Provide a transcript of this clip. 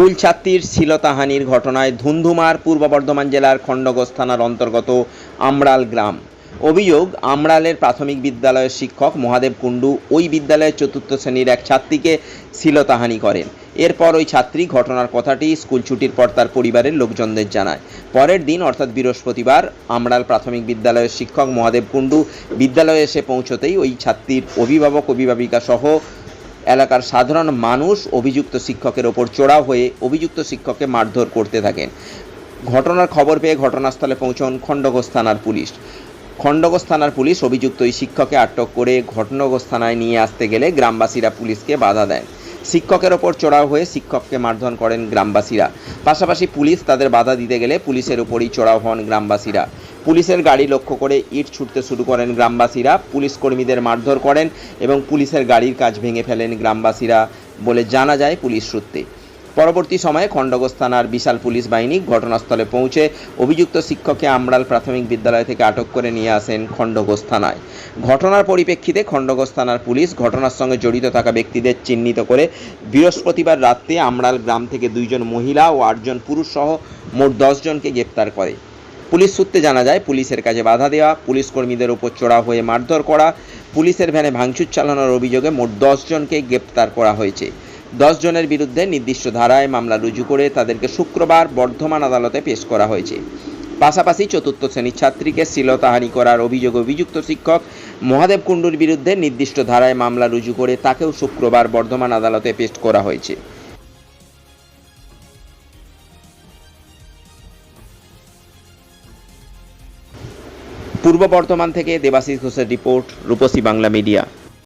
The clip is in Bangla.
স্কুল ছাত্রীর শ্লীলতাহানির ঘটনায় ধুন্ধুমার পূর্ব বর্ধমান জেলার খণ্ডঘোষ থানার অন্তর্গত আমড়াল গ্রাম। অভিযোগ, আমড়ালের প্রাথমিক বিদ্যালয়ের শিক্ষক মহাদেব কুণ্ডু ওই বিদ্যালয়ের চতুর্থ শ্রেণির এক ছাত্রীকে শ্লীলতাহানি করেন। এরপর ওই ছাত্রী ঘটনার কথাটি স্কুল ছুটির পর তার পরিবারের লোকজনদের জানায়। পরের দিন, অর্থাৎ বৃহস্পতিবার, আমড়াল প্রাথমিক বিদ্যালয়ের শিক্ষক মহাদেব কুণ্ডু বিদ্যালয়ে এসে পৌঁছতেই ওই ছাত্রীর অভিভাবক অভিভাবিকা সহ এলাকার সাধারণ মানুষ অভিযুক্ত শিক্ষকের ওপর চড়াও হয়ে অভিযুক্ত শিক্ষককে মারধর করতে থাকেন। ঘটনার খবর পেয়ে ঘটনাস্থলে পৌঁছন খণ্ডঘোষ থানার পুলিশ। খণ্ডঘোষ থানার পুলিশ অভিযুক্ত ওই শিক্ষককে আটক করে ঘটনাঘোষ থানায় নিয়ে আসতে গেলে গ্রামবাসীরা পুলিশকে বাধা দেন। শিক্ষকের ওপর চড়াও হয়ে শিক্ষককে মারধর করেন গ্রামবাসীরা। পাশাপাশি পুলিশ তাদের বাধা দিতে গেলে পুলিশের উপরই চড়াও হন গ্রামবাসীরা। পুলিশের গাড়ি লক্ষ্য করে ইট ছুটতে শুরু করেন গ্রামবাসীরা। পুলিশ কর্মীদের মারধর করেন এবং পুলিশের গাড়ির কাজ ভেঙে ফেলেন গ্রামবাসীরা বলে জানা যায় পুলিশ সূত্রে। পরবর্তী সময়ে খণ্ডঘোষ থানার বিশাল পুলিশ বাহিনী ঘটনাস্থলে পৌঁছে অভিযুক্ত শিক্ষককে আমড়াল প্রাথমিক বিদ্যালয় থেকে আটক করে নিয়ে আসেন খণ্ডঘোষ থানায়। ঘটনার পরিপ্রেক্ষিতে খণ্ডঘোষ থানার পুলিশ ঘটনার সঙ্গে জড়িত থাকা ব্যক্তিদের চিহ্নিত করে বৃহস্পতিবার রাত্রে আমড়াল গ্রাম থেকে দুইজন মহিলা ও আটজন পুরুষ সহ মোট দশজনকে গ্রেপ্তার করে। পুলিশ সূত্রে জানা যায়, পুলিশের কাজে বাধা দেওয়া, পুলিশ কর্মীদের উপর চড়া হয়ে মারধর করা, পুলিশের ভ্যানে ভাঙচুর চালানোর অভিযোগে মোট দশ জনকে গ্রেপ্তার করা হয়েছে। দশ জনের বিরুদ্ধে নির্দিষ্ট ধারায় মামলা রুজু করে তাদেরকে শুক্রবার বর্ধমান আদালতে পেশ করা হয়েছে। পাশাপাশি চতুর্থ শ্রেণির ছাত্রীকে শ্লীলতাহানি করার অভিযোগে অভিযুক্ত শিক্ষক মহাদেব কুণ্ডুর বিরুদ্ধে নির্দিষ্ট ধারায় মামলা রুজু করে তাকেও শুক্রবার বর্ধমান আদালতে পেশ করা হয়েছে। পূর্ব বর্ধমান থেকে দেবাশিস ঘোষের রিপোর্ট, রূপসী বাংলা মিডিয়া।